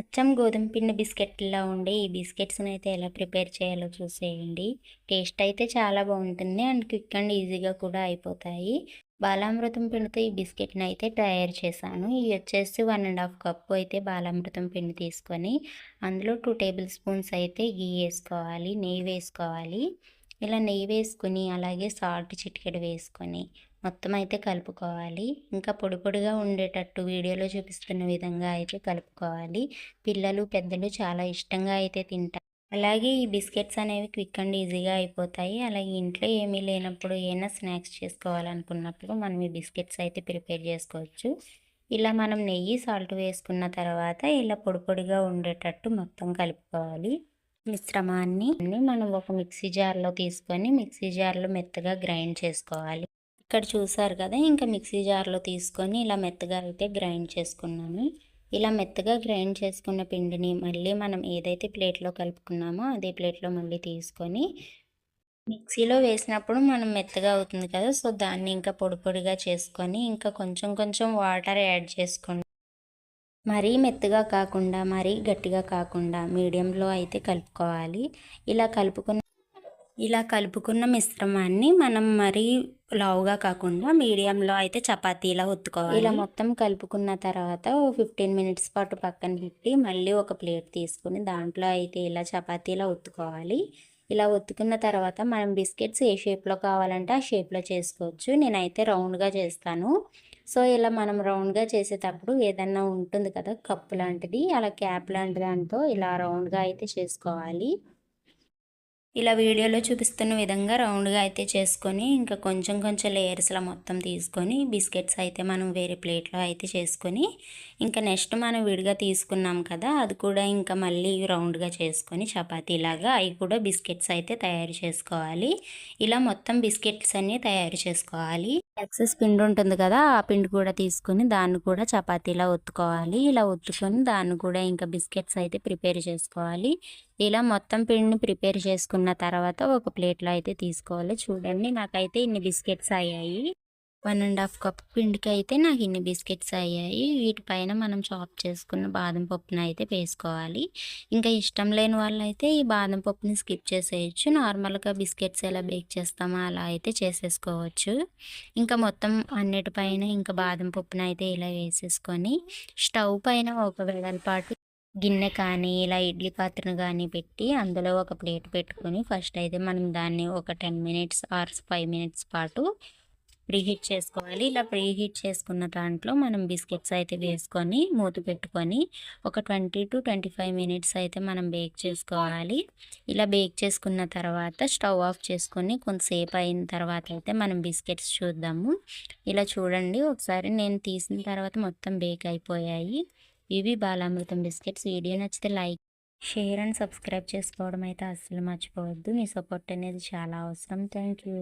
అచ్చం గోధుమ పిండి బిస్కెట్‌లా ఉండే ఈ బిస్కెట్స్‌ని అయితే ఎలా ప్రిపేర్ చేయాలో చూసేయండి. టేస్ట్ అయితే చాలా బాగుంటుంది అండ్ క్విక్ అండ్ ఈజీగా కూడా అయిపోతాయి. బాలామృతం పిండితో ఈ బిస్కెట్‌ని అయితే తయారు చేశాను. ఇవి వచ్చేసి వన్ అండ్ హాఫ్ కప్పు అయితే బాలామృతం పిండి తీసుకొని, అందులో టూ టేబుల్ స్పూన్స్ అయితే ఘీ వేసుకోవాలి నెయ్యి వేసుకోవాలి. ఇలా నెయ్యి వేసుకొని, అలాగే సాల్ట్ చిటికెడు వేసుకొని, మొత్తం అయితే కలుపుకోవాలి. ఇంకా పొడి పొడిగా ఉండేటట్టు వీడియోలో చూపిస్తున్న విధంగా అయితే కలుపుకోవాలి. పిల్లలు, పెద్దలు చాలా ఇష్టంగా అయితే తింటారు. అలాగే ఈ బిస్కెట్స్ అనేవి క్విక్ అండ్ ఈజీగా అయిపోతాయి. అలాగే ఇంట్లో ఏమీ లేనప్పుడు ఏమైనా స్నాక్స్ చేసుకోవాలనుకున్నప్పుడు మనం ఈ బిస్కెట్స్ అయితే ప్రిపేర్ చేసుకోవచ్చు. ఇలా మనం నెయ్యి, సాల్ట్ వేసుకున్న తర్వాత ఇలా పొడి పొడిగా ఉండేటట్టు మొత్తం కలుపుకోవాలి. మిశ్రమాన్ని మనం ఒక మిక్సీ జార్‌లో తీసుకొని, మిక్సీ జార్‌లో మెత్తగా గ్రైండ్ చేసుకోవాలి. ఇక్కడ చూసారు కదా! ఇంకా మిక్సీ జార్‌లో తీసుకొని ఇలా మెత్తగా అయితే గ్రైండ్ చేసుకున్నాను. ఇలా మెత్తగా గ్రైండ్ చేసుకున్న పిండిని మళ్ళీ మనం ఏదైతే ప్లేట్‌లో కలుపుకున్నామో అదే ప్లేట్‌లో మళ్ళీ తీసుకొని, మిక్సీలో వేసినప్పుడు మనం మెత్తగా అవుతుంది కదా! సో, దాన్ని ఇంకా పొడి పొడిగా చేసుకొని, ఇంకా కొంచెం కొంచెం వాటర్ యాడ్ చేసుకోండి. మరీ మెత్తగా కాకుండా, మరీ గట్టిగా కాకుండా మీడియంలో అయితే కలుపుకోవాలి. ఇలా కలుపుకున్న ఇలా కలుపుకున్న మిశ్రమాన్ని మనం మరీ లావుగా కాకుండా మీడియంలో అయితే చపాతీలా ఒత్తుకోవాలి. ఇలా మొత్తం కలుపుకున్న తర్వాత ఓ 15 మినిట్స్ పాటు పక్కన పెట్టి, మళ్ళీ ఒక ప్లేట్ తీసుకొని దాంట్లో అయితే ఇలా చపాతీలా ఒత్తుకోవాలి. ఇలా ఒత్తుకున్న తర్వాత మనం బిస్కెట్స్ ఏ షేప్‌లో కావాలంటే ఆ షేప్‌లో చేసుకోవచ్చు. నేనైతే రౌండ్‌గా చేస్తాను. సో, ఇలా మనం రౌండ్‌గా చేసేటప్పుడు ఏదన్నా ఉంటుంది కదా! కప్పు లాంటిది, అలా క్యాప్ లాంటి దాంతో ఇలా రౌండ్‌గా అయితే చేసుకోవాలి. ఇలా వీడియోలో చూపిస్తున్న విధంగా రౌండ్‌గా అయితే చేసుకొని, ఇంకా కొంచెం కొంచెం లేయర్స్‌లా మొత్తం తీసుకొని, బిస్కెట్స్ అయితే మనం వేరే ప్లేట్‌లో అయితే చేసుకొని, ఇంకా నెక్స్ట్ మనం విడిగా తీసుకున్నాం కదా! అది కూడా ఇంకా మళ్ళీ రౌండ్‌గా చేసుకొని చపాతీలాగా అవి కూడా బిస్కెట్స్ అయితే తయారు చేసుకోవాలి. ఇలా మొత్తం బిస్కెట్స్ అన్నీ తయారు చేసుకోవాలి. ఎక్సెస్ పిండి ఉంటుంది కదా! ఆ పిండి కూడా తీసుకొని దాన్ని కూడా చపాతీలా ఒత్తుకోవాలి. ఇలా ఒత్తుకొని దాన్ని కూడా ఇంకా బిస్కెట్స్ అయితే ప్రిపేర్ చేసుకోవాలి. ఇలా మొత్తం పిండిని ప్రిపేర్ చేసుకున్న తర్వాత ఒక ప్లేట్‌లో అయితే తీసుకోవాలి. చూడండి నాకైతే ఇన్ని బిస్కెట్స్ అయ్యాయి. వన్ అండ్ హాఫ్ కప్ పిండికి అయితే నాకు ఇన్ని బిస్కెట్స్ అయ్యాయి. వీటిపైన మనం చాప్ చేసుకున్న బాదం పప్పుని అయితే వేసుకోవాలి. ఇంకా ఇష్టం లేని వాళ్ళైతే ఈ బాదం పప్పుని స్కిప్ చేసేయొచ్చు. నార్మల్‌గా బిస్కెట్స్ ఎలా బేక్ చేస్తామో అలా అయితే చేసేసుకోవచ్చు. ఇంకా మొత్తం అన్నిటిపైన ఇంకా బాదం పప్పుని అయితే ఇలా వేసేసుకొని, స్టవ్ పైన ఒక వెడల్పాటు గిన్నె కానీ, ఇలా ఇడ్లీ పాత్రను కానీ పెట్టి, అందులో ఒక ప్లేట్ పెట్టుకొని ఫస్ట్ అయితే మనం దాన్ని ఒక 10 మినిట్స్ ఆర్ ఫైవ్ మినిట్స్ పాటు ప్రీహీట్ చేసుకోవాలి. ఇలా ప్రీహీట్ చేసుకున్న దాంట్లో మనం బిస్కెట్స్ అయితే వేసుకొని, మూత పెట్టుకొని, ఒక 20-25 మినిట్స్ అయితే మనం బేక్ చేసుకోవాలి. ఇలా బేక్ చేసుకున్న తర్వాత స్టవ్ ఆఫ్ చేసుకొని, కొంతసేపు అయిన తర్వాత అయితే మనం బిస్కెట్స్ చూద్దాము. ఇలా చూడండి ఒకసారి నేను తీసిన తర్వాత మొత్తం బేక్ అయిపోయాయి. ఇవి బాలామృతం బిస్కెట్స్. వీడియో నచ్చితే లైక్, షేర్ అండ్ సబ్స్క్రైబ్ చేసుకోవడం అయితే అస్సలు మర్చిపోవద్దు. మీ సపోర్ట్ అనేది చాలా అవసరం. Thank you.